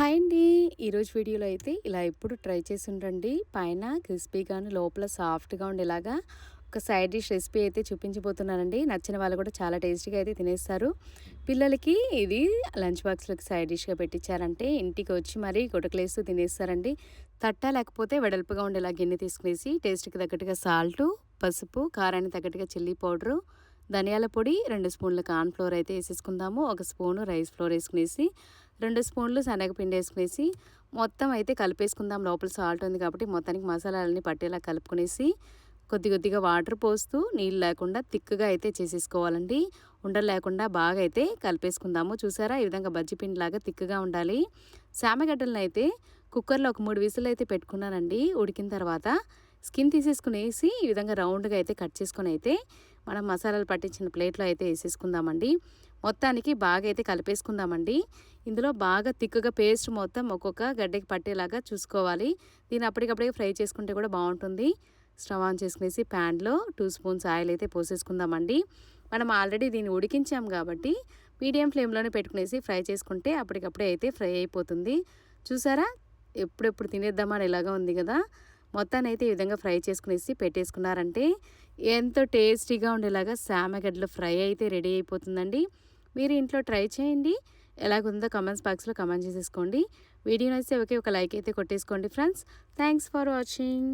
Hi అండి. ఈరోజు వీడియోలో అయితే ఇలా ఎప్పుడు ట్రై చేసి ఉండండి. పైన క్రిస్పీగాను లోపల సాఫ్ట్గా ఉండేలాగా ఒక సైడ్ డిష్ రెసిపీ అయితే చూపించబోతున్నానండి. నచ్చిన వాళ్ళు కూడా చాలా టేస్టీగా అయితే తినేస్తారు. పిల్లలకి ఇది లంచ్ బాక్స్లోకి సైడ్ డిష్గా పెట్టించారంటే ఇంటికి వచ్చి మరీ గుటకలేస్తూ తినేస్తారండి. తట్ట లేకపోతే వెడల్పుగా ఉండేలా గిన్నె తీసుకునేసి టేస్ట్కి తగ్గట్టుగా సాల్టు పసుపు కారానికి తగ్గట్టుగా చిల్లీ పౌడరు ధనియాల పొడి రెండు స్పూన్ల కార్న్ ఫ్లోర్ అయితే వేసేసుకుందాము. ఒక స్పూను రైస్ ఫ్లోర్ వేసుకునేసి రెండు స్పూన్లు శనగపిండి వేసుకునేసి మొత్తం అయితే కలిపేసుకుందాం. లోపల సాల్ట్ ఉంది కాబట్టి మొత్తానికి మసాలాలన్నీ పట్టేలా కలుపుకునేసి కొద్ది కొద్దిగా వాటర్ పోస్తూ నీళ్ళు లేకుండా తిక్కుగా అయితే చేసేసుకోవాలండి. ఉండలు లేకుండా బాగా అయితే కలిపేసుకుందాము. చూసారా? ఈ విధంగా బజ్జి పిండిలాగా తిక్కుగా ఉండాలి. శామగడ్డలను అయితే కుక్కర్లో ఒక మూడు విసులు అయితే పెట్టుకున్నానండి. ఉడికిన తర్వాత స్కిన్ తీసేసుకునేసి ఈ విధంగా రౌండ్గా అయితే కట్ చేసుకొని అయితే మనం మసాలాలు పట్టించిన ప్లేట్లో అయితే వేసేసుకుందామండి. మొత్తానికి బాగా అయితే కలిపేసుకుందామండి. ఇందులో బాగా తిక్కుగా పేస్ట్ మొత్తం ఒక్కొక్క గడ్డకి పట్టేలాగా చూసుకోవాలి. దీన్ని అప్పటికప్పుడే ఫ్రై చేసుకుంటే కూడా బాగుంటుంది. స్టవ్ ఆన్ చేసుకునేసి ప్యాన్లో టూ స్పూన్స్ ఆయిల్ అయితే పోసేసుకుందామండి. మనం ఆల్రెడీ దీన్ని ఉడికించాం కాబట్టి మీడియం ఫ్లేమ్లోనే పెట్టుకునేసి ఫ్రై చేసుకుంటే అప్పటికప్పుడే అయితే ఫ్రై అయిపోతుంది. చూసారా? ఎప్పుడెప్పుడు తినేద్దామని ఇలాగా ఉంది కదా? మొత్తాన్ని అయితే ఈ విధంగా ఫ్రై చేసుకునేసి పెట్టేసుకున్నారంటే ఎంతో టేస్టీగా ఉండేలాగా శామగడ్డలు ఫ్రై అయితే రెడీ అయిపోతుందండి. మీరు ఇంట్లో ట్రై చేయండి. ఎలాగుందో కమెంట్స్ బాక్స్లో కమెంట్ చేసేసుకోండి. వీడియో నచ్చితే ఒకే ఒక లైక్ అయితే కొట్టేసుకోండి ఫ్రెండ్స్. Thanks for watching.